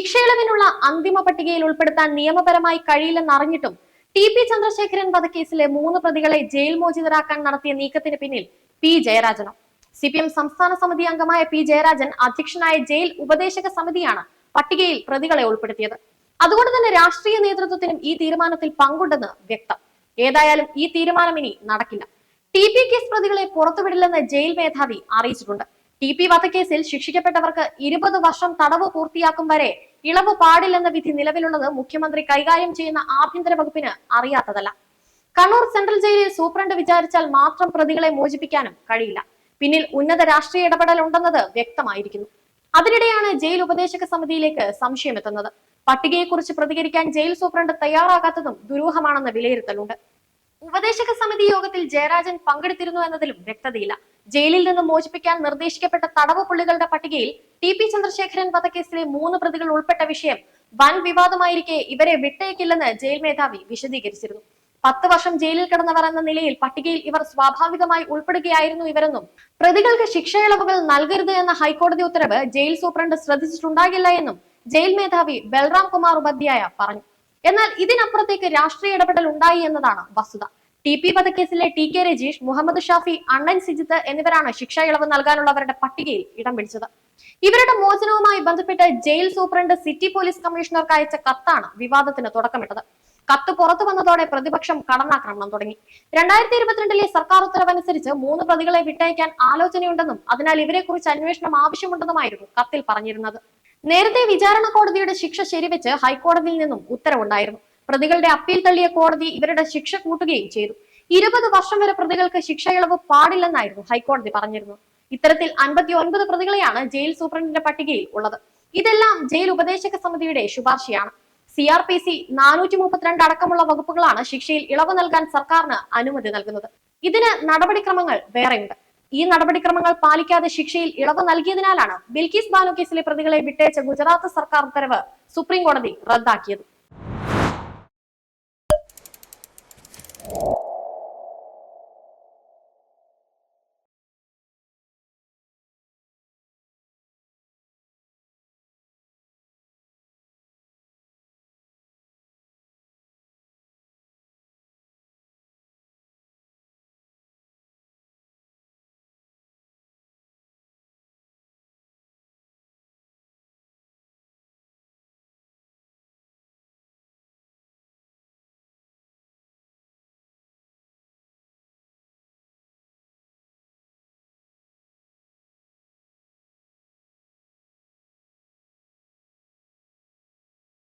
ശിക്ഷയിളവിനുള്ള അന്തിമ പട്ടികയിൽ ഉൾപ്പെടുത്താൻ നിയമപരമായി കഴിയില്ലെന്നറിഞ്ഞിട്ടും ടി പി ചന്ദ്രശേഖരൻ വധക്കേസിലെ മൂന്ന് പ്രതികളെ ജയിൽ മോചിതരാക്കാൻ നടത്തിയ നീക്കത്തിന് പിന്നിൽ പി ജയരാജനോ. സി പി എം സംസ്ഥാന സമിതി അംഗമായ പി ജയരാജൻ അധ്യക്ഷനായ ജയിൽ ഉപദേശക സമിതിയാണ് പട്ടികയിൽ പ്രതികളെ ഉൾപ്പെടുത്തിയത്. അതുകൊണ്ട് തന്നെ രാഷ്ട്രീയ നേതൃത്വത്തിനും ഈ തീരുമാനത്തിൽ പങ്കുണ്ടെന്ന് വ്യക്തം. ഏതായാലും ഈ തീരുമാനം ഇനി നടക്കില്ല. ടി പി കേസ് പ്രതികളെ പുറത്തുവിടില്ലെന്ന് ജയിൽ മേധാവി അറിയിച്ചിട്ടുണ്ട്. ടി പി വധക്കേസിൽ ശിക്ഷിക്കപ്പെട്ടവർക്ക് ഇരുപത് വർഷം തടവ് പൂർത്തിയാക്കും വരെ ഇളവ് പാടില്ലെന്ന വിധി നിലവിലുള്ളത് മുഖ്യമന്ത്രി കൈകാര്യം ചെയ്യുന്ന ആഭ്യന്തര വകുപ്പിന് അറിയാത്തതല്ല. കണ്ണൂർ സെൻട്രൽ ജയിലിൽ സൂപ്രണ്ട് വിചാരിച്ചാൽ മാത്രം പ്രതികളെ മോചിപ്പിക്കാനും കഴിയില്ല. പിന്നിൽ ഉന്നത രാഷ്ട്രീയ ഇടപെടൽ ഉണ്ടെന്നത് വ്യക്തമായിരിക്കുന്നു. അതിനിടെയാണ് ജയിൽ ഉപദേശക സമിതിയിലേക്ക് സംശയമെത്തുന്നത് പട്ടികയെക്കുറിച്ച് പ്രതികരിക്കാൻ ജയിൽ സൂപ്രണ്ട് തയ്യാറാകാത്തതും ദുരൂഹമാണെന്ന് വിലയിരുത്തലുണ്ട്. ഉപദേശക സമിതി യോഗത്തിൽ ജയരാജൻ പങ്കെടുത്തിരുന്നു എന്നതിലും വ്യക്തതയില്ല. ജയിലിൽ നിന്ന് മോചിപ്പിക്കാൻ നിർദ്ദേശിക്കപ്പെട്ട തടവ് പുള്ളികളുടെ പട്ടികയിൽ ടി പി ചന്ദ്രശേഖരൻ വധക്കേസിലെ മൂന്ന് പ്രതികൾ ഉൾപ്പെട്ട വിഷയം വൻ വിവാദമായിരിക്കെ ഇവരെ വിട്ടേക്കില്ലെന്ന് ജയിൽ മേധാവി വിശദീകരിച്ചിരുന്നു. പത്ത് വർഷം ജയിലിൽ കിടന്നവർ എന്ന നിലയിൽ പട്ടികയിൽ ഇവർ സ്വാഭാവികമായി ഉൾപ്പെടുകയായിരുന്നു ഇവരെന്നും പ്രതികൾക്ക് ശിക്ഷയിളവുകൾ നൽകരുത് എന്ന ഹൈക്കോടതി ഉത്തരവ് ജയിൽ സൂപ്രണ്ട് ശ്രദ്ധിച്ചിട്ടുണ്ടാകില്ല എന്നും ജയിൽ മേധാവി ബൽറാം കുമാർ ഉപാധ്യായ പറഞ്ഞു. എന്നാൽ ഇതിനപ്പുറത്തേക്ക് രാഷ്ട്രീയ ഇടപെടൽ ഉണ്ടായി എന്നതാണ് വസ്തുത. ടി പി വധക്കേസിലെ ടി കെ രജീഷ് മുഹമ്മദ് ഷാഫി അണ്ണൻ സിജിത്ത് എന്നിവരാണ് ശിക്ഷ ഇളവ് നൽകാനുള്ളവരുടെ പട്ടികയിൽ ഇടം പിടിച്ചത്. ഇവരുടെ മോചനവുമായി ബന്ധപ്പെട്ട് ജയിൽ സൂപ്രണ്ട് സിറ്റി പോലീസ് കമ്മീഷണർക്ക് അയച്ച കത്താണ് വിവാദത്തിന് തുടക്കമിട്ടത്. കത്ത് പുറത്തു വന്നതോടെ പ്രതിപക്ഷം കടന്നാക്രമണം തുടങ്ങി. രണ്ടായിരത്തി ഇരുപത്തിരണ്ടിലെ സർക്കാർ ഉത്തരവനുസരിച്ച് മൂന്ന് പ്രതികളെ വിട്ടയക്കാൻ ആലോചനയുണ്ടെന്നും അതിനാൽ ഇവരെക്കുറിച്ച് അന്വേഷണം ആവശ്യമുണ്ടെന്നുമായിരുന്നു കത്തിൽ പറഞ്ഞിരുന്നത്. നേരത്തെ വിചാരണ കോടതിയുടെ ശിക്ഷ ശരിവെച്ച് ഹൈക്കോടതിയിൽ നിന്നും ഉത്തരവുണ്ടായിരുന്നു. പ്രതികളുടെ അപ്പീൽ തള്ളിയ കോടതി ഇവരുടെ ശിക്ഷ കൂട്ടുകയും ചെയ്തു. ഇരുപത് വർഷം വരെ പ്രതികൾക്ക് ശിക്ഷ ഇളവ് പാടില്ലെന്നായിരുന്നു ഹൈക്കോടതി പറഞ്ഞിരുന്നു ഇത്തരത്തിൽ അൻപത്തി ഒൻപത് പ്രതികളെയാണ് ജയിൽ സൂപ്രണ്ടിന്റെ പട്ടികയിൽ ഉള്ളത്. ഇതെല്ലാം ജയിൽ ഉപദേശക സമിതിയുടെ ശുപാർശയാണ്. സി ആർ പി സി നാനൂറ്റി മുപ്പത്തിരണ്ട് അടക്കമുള്ള വകുപ്പുകളാണ് ശിക്ഷയിൽ ഇളവ് നൽകാൻ സർക്കാരിന് അനുമതി നൽകുന്നത്. ഇതിന് നടപടിക്രമങ്ങൾ വേറെയുണ്ട്. ഈ നടപടിക്രമങ്ങൾ പാലിക്കാതെ ശിക്ഷയിൽ ഇളവ് നൽകിയതിനാലാണ് ബിൽക്കീസ് ബാനു കേസിലെ പ്രതികളെ വിട്ടയച്ച ഗുജറാത്ത് സർക്കാർ ഉത്തരവ് സുപ്രീം കോടതി റദ്ദാക്കിയത്.